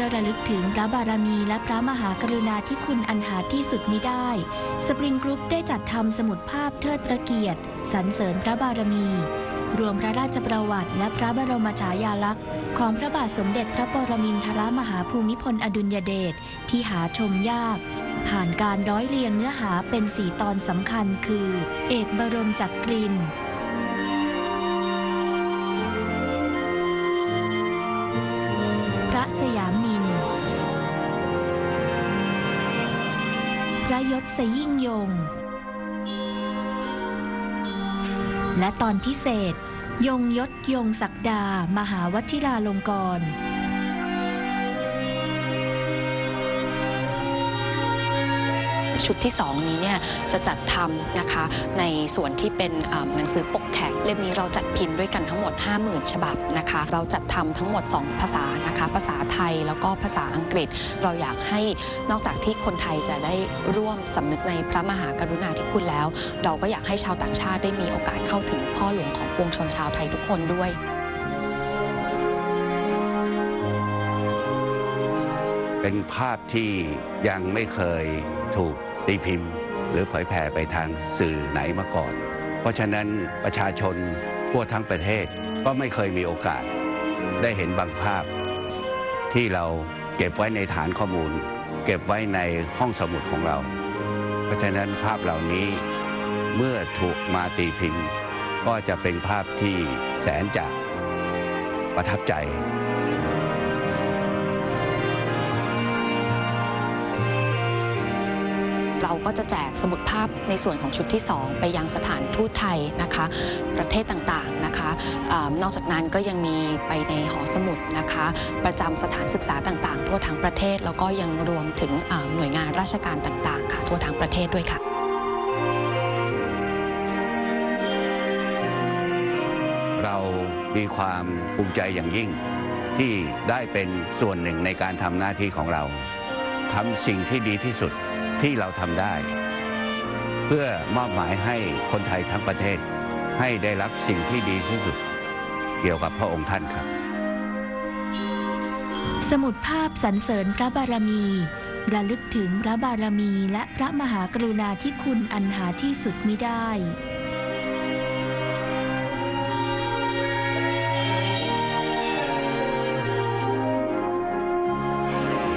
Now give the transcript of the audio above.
พื่อระลึกถึงพระบารมีและพระมหากรุณาธิคุณอันหาที่สุดมิได้ สปริงกรุ๊ปได้จัดทำสมุดภาพเทิดพระเกียรติสรรเสริญพระบารมี รวมพระราชประวัติและพระบรมฉายาลักษณ์ ของพระบาทสมเด็จพระปรมินทรมหาภูมิพลอดุลยเดชที่หาชมยาก ผ่านการร้อยเรียงเนื้อหาเป็นสี่ตอนสำคัญคือ เอกบรมจักริน สยามิน พระยศสยิ่งยง และตอนพิเศษ ยงยศยงศักดา มหาวชิราลงกรณ์ ชุดที่ 2 นี้เนี่ยจะจัดทำนะคะในส่วนที่เป็นหนังสือปกแข็งเล่มนี้เราจัดพิมพ์ด้วยกันทั้งหมด 50,000 ฉบับนะคะเราจัดทำทั้งหมด 2 ภาษานะคะภาษาไทยแล้วก็ภาษาอังกฤษ เราอยากให้นอกจากที่คนไทยจะได้ร่วมสำนึกในพระมหากรุณาธิคุณแล้ว เราก็อยากให้ชาวต่างชาติได้มีโอกาสเข้าถึงพ่อหลวงของปวงชนชาวไทยทุกคนด้วยเป็นภาพที่ยังไม่เคยถูก ตีพิมพ์ หรือเผยแผ่ไปทางสื่อไหนมาก่อน เพราะฉะนั้นประชาชนทั่วทั้งประเทศก็ไม่เคยมีโอกาส ได้เห็นบางภาพ ที่เราเก็บไว้ในฐานข้อมูล เก็บไว้ในห้องสมุดของเรา เพราะฉะนั้นภาพเหล่านี้เมื่อถูกมาตีพิมพ์ ก็จะเป็นภาพที่แสนจะประทับใจ เราก็จะแจกสมุดภาพในส่วนของชุดที่ 2 ไปยังสถานทูตไทยนะคะ ประเทศต่างๆนะคะอนอกจากนั้นก็ยังมีไปในหอสมุดนะคะ ประจำสถานศึกษาต่างๆ ทั่วทั้งประเทศแล้วก็ยังรวมถึงหน่วยงานราชการต่างๆค่ะทั่วทั้งประเทศด้วยค่ะเรามีความภูมิใจอย่างยิ่ง ที่ได้เป็นส่วนหนึ่งในการทำหน้าที่ของเราทำสิ่งที่ดีที่สุด ที่เราทำได้ เพื่อมอบหมายให้คนไทยทั้งประเทศ ให้ได้รับสิ่งที่ดีที่สุด เกี่ยวกับพระองค์ท่านครับ สมุดภาพสรรเสริญพระบารมี ระลึกถึงพระบารมีและพระมหากรุณาธิคุณอันหาที่สุดมิได้